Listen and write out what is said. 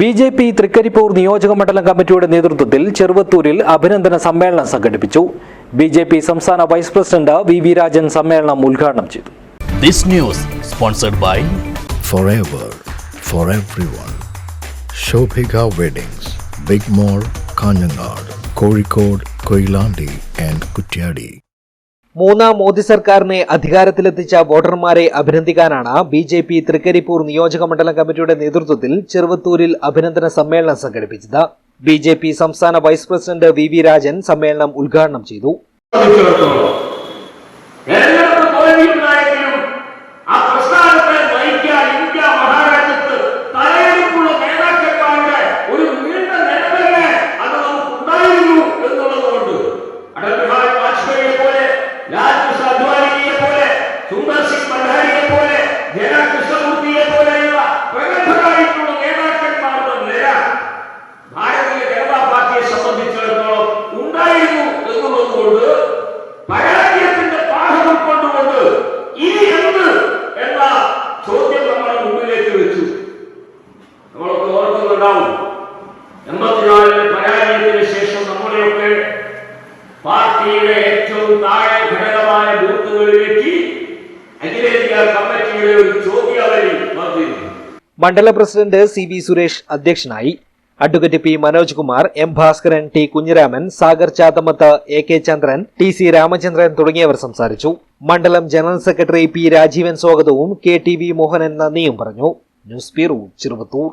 B J P Trikaripur നിയോജക മണ്ഡലം കമ്മിറ്റിയുടെ നേതൃത്വത്തിൽ ചെറുവത്തൂരിൽ അഭിനന്ദന സമ്മേളനം സംഘടിപ്പിച്ചു. ബി ജെ പി സംസ്ഥാന vice president V V Rajan സമ്മേളനം ഉദ്ഘാടനം ചെയ്തു. This news sponsored by for ever for every one weddings big mall Kanhangad Kozhikode Koyilandy and Kuttiadi മൂന്നാം മോദി സർക്കാരിനെ അധികാരത്തിലെത്തിച്ച വോട്ടർമാരെ അഭിനന്ദിക്കാനാണ് ബി ജെ പി തൃക്കരിപ്പൂർ നിയോജക മണ്ഡലം കമ്മിറ്റിയുടെ നേതൃത്വത്തിൽ ചെറുവത്തൂരിൽ അഭിനന്ദന സമ്മേളനം സംഘടിപ്പിച്ചത്. ബി ജെ പി സംസ്ഥാന vice president V V Rajan സമ്മേളനം ഉദ്ഘാടനം ചെയ്തു. കൃഷ്ണമൂർത്തിയെ പോലെയുള്ള പ്രഗത്ഭരായിട്ടുള്ള നേതാക്കന്മാരുടെ നിര ഭാരതീയ ജനതാ പാർട്ടിയെ സംബന്ധിച്ചിടത്തോളം ഉണ്ടായിരുന്നു എന്നുള്ളത് കൊണ്ട് പരാജയത്തിന്റെ പാഠം ഉൾക്കൊണ്ടുകൊണ്ട് ഇനി എന്ത് എന്ന ചോദ്യം നമ്മുടെ മുമ്പിലേക്ക് വെച്ചു നമ്മളൊക്കെ ഓർക്കുന്നുണ്ടാവും എൺപത്തിനാലിലെ പരാജയത്തിന് ശേഷം നമ്മളെയൊക്കെ പാർട്ടിയുടെ ഏറ്റവും താഴെ ഘടകമായ ബൂത്തുകളിലേക്ക് കമ്മിറ്റിയുടെ മണ്ഡല പ്രസിഡന്റ് സി വി സുരേഷ് അധ്യക്ഷനായി. Advocate P Manoj Kumar M Bhaskaran T Kunhiraman Sagar Chathamath A K Chandran T C Ramachandran തുടങ്ങിയവർ സംസാരിച്ചു. മണ്ഡലം ജനറൽ സെക്രട്ടറി പി രാജീവൻ സ്വാഗതവും കെ ടി വി മോഹനൻ നന്ദിയും പറഞ്ഞു. News bureau Cheruvathur.